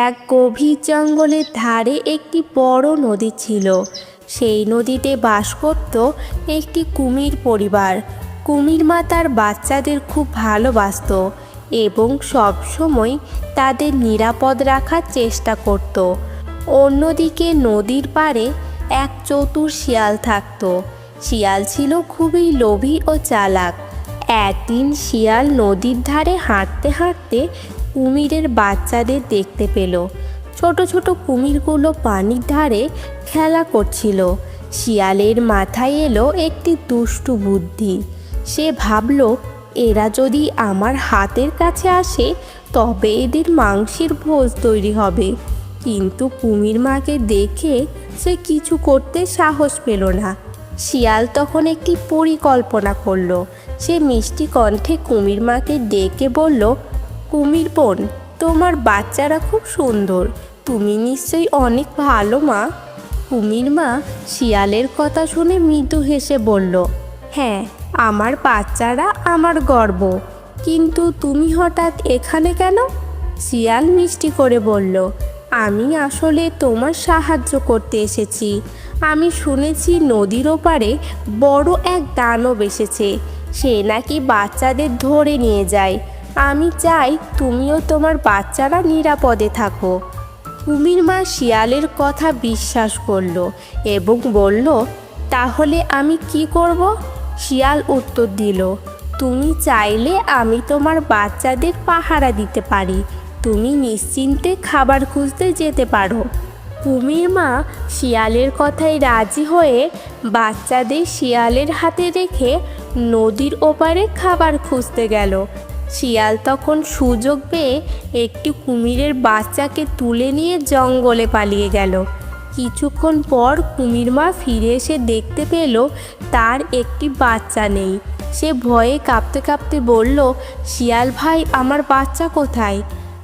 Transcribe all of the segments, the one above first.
এক গভীর জঙ্গলের ধারে একটি বড় নদী ছিল। সেই নদীতে বাস করত একটি কুমির পরিবার। কুমির মা তার বাচ্চাদের খুব ভালোবাসত এবং সবসময় তাদের নিরাপদ রাখার চেষ্টা করত। অন্যদিকে নদীর পাড়ে এক চতুর শিয়াল থাকত। শিয়াল ছিল খুবই লোভী ও চালাক। একদিন শিয়াল নদীর ধারে হাঁটতে হাঁটতে কুমিরের বাচ্চাদের দেখতে পেল। ছোট ছোট কুমিরগুলো পানির ধারে খেলা করছিল। শিয়ালের মাথায় এলো একটি দুষ্টু বুদ্ধি। সে ভাবল, এরা যদি আমার হাতের কাছে আসে, তবে এদের মাংসের ভোজ তৈরি হবে। কিন্তু কুমির মাকে দেখে সে কিছু করতে সাহস পেল না। শিয়াল তখন একটি পরিকল্পনা করল। সে মিষ্টি কণ্ঠে কুমির মাকে ডেকে বলল কুমির বোন, তোমার বাচ্চারা খুব সুন্দর। তুমি নিশ্চয়ই অনেক ভালো মা। কুমির মা শিয়ালের কথা শুনে মৃদু হেসে বলল হ্যাঁ আমার বাচ্চারা আমার গর্ব। কিন্তু তুমি হঠাৎ এখানে কেন? শিয়াল মিষ্টি করে বলল, আমি আসলে তোমার সাহায্য করতে এসেছি। আমি শুনেছি নদীর ওপারে বড় এক দানব এসেছে। সে নাকি বাচ্চাদের ধরে নিয়ে যায়। আমি চাই তুমিও তোমার বাচ্চারা নিরাপদে থাকো। কুমির মা শিয়ালের কথা বিশ্বাস করল এবং বলল, তাহলে আমি কি করব? শিয়াল উত্তর দিল, তুমি চাইলে আমি তোমার বাচ্চাদের পাহারা দিতে পারি। তুমি নিশ্চিন্তে খাবার খুঁজতে যেতে পারো। কুমির মা শিয়ালের কথায় রাজি হয়ে বাচ্চাদের শিয়ালের হাতে রেখে নদীর ওপারে খাবার খুঁজতে গেল। শিয়াল তখন সুযোগ পেয়ে একটি কুমিরের বাচ্চাকে তুলে নিয়ে জঙ্গলে পালিয়ে গেল। কিছুক্ষণ পর কুমির মা ফিরে এসে দেখতে পেল তার একটি বাচ্চা নেই। সে ভয়ে কাঁপতে কাঁপতে বলল, শিয়াল ভাই, আমার বাচ্চা কোথায়?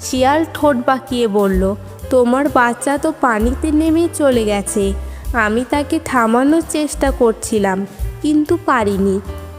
শিয়াল ঠোঁট বাঁকিয়ে বলল, তোমার বাচ্চা তো পানিতে নেমে চলে গেছে। আমি তাকে থামানোর চেষ্টা করছিলাম, কিন্তু পারিনি।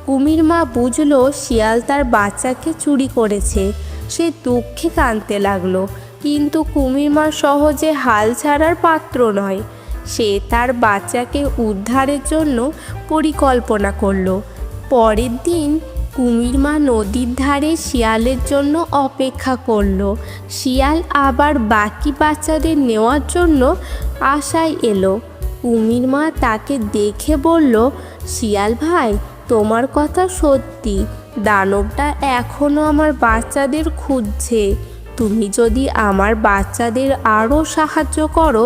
কুমির মা বুঝলো শিয়াল তার বাচ্চাকে চুরি করেছে। সে দুঃখে কাঁদতে লাগল। কিন্তু কুমির মা সহজে হাল ছাড়ার পাত্র নয়। সে তার বাচ্চাকে উদ্ধারের জন্য পরিকল্পনা করল। পরের দিন কুমির মা নদীর ধারে শিয়ালের জন্য অপেক্ষা করল। শিয়াল আবার বাকি বাচ্চাদের নেওয়ার জন্য আশায় এলো। কুমির মা তাকে দেখে বলল, শিয়াল ভাই তোমার কথা সত্যি। দানবটা এখনও আমার বাচ্চাদের খুঁজছে। তুমি যদি আমার বাচ্চাদের আরও সাহায্য করো,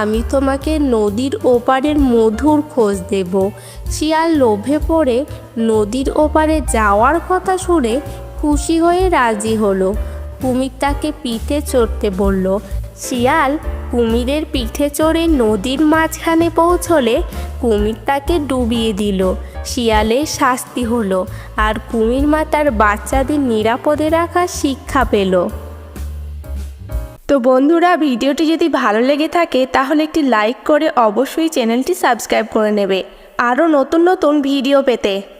আমি তোমাকে নদীর ওপারের মধুর খোঁজ দেব। শিয়াল লোভে পড়ে নদীর ওপারে যাওয়ার কথা শুনে খুশি হয়ে রাজি হলো। কুমির তাকে পিঠে চড়তে বলল শিয়াল কুমিরের পিঠে চড়ে নদীর মাঝখানে পৌঁছলে কুমির তাকে ডুবিয়ে দিল। শিয়ালের শাস্তি হলো আর কুমির মা তার বাচ্চাদের নিরাপদে রাখার শিক্ষা পেল। তো বন্ধুরা, ভিডিওটি যদি ভালো লেগে থাকে, তাহলে একটি লাইক করে অবশ্যই চ্যানেলটি সাবস্ক্রাইব করে নেবে। আরও নতুন নতুন ভিডিও পেতে।